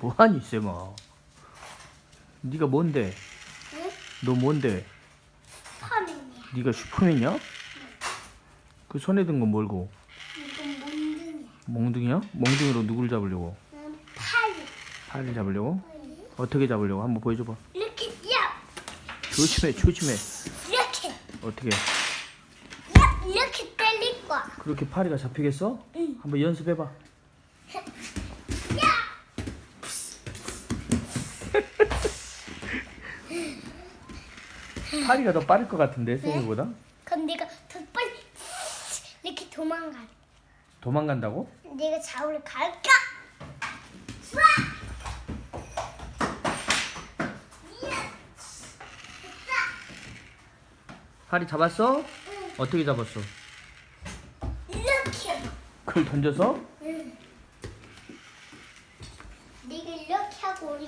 뭐하니 쌤아 네가 뭔데 응? 너 뭔데 슈퍼맨이야. 네가 슈퍼맨이야? 그 손에 든 건 뭘고 이건 몽둥이야. 몽둥이야? 몽둥이로 누구를 잡으려고 응, 팔. 팔을 잡으려고 어떻게 잡으려고 한번 보여줘봐 이렇게 야 조심해 조심해 이렇게 어떻게 야 이렇게 때릴 거야. 그렇게 파리가 잡히겠어? 응. 한번 연습해봐 야. 파리가 더 빠를 것 같은데 쌤이보다 그럼 내가 더 빨리 이렇게 도망가. 도망간다고? 내가 잡으러 갈까? 이야! 파리 잡았어? 어떻게 잡았어? 이렇게. 그걸 던져서? 응. 내가 이렇게 하고 올게.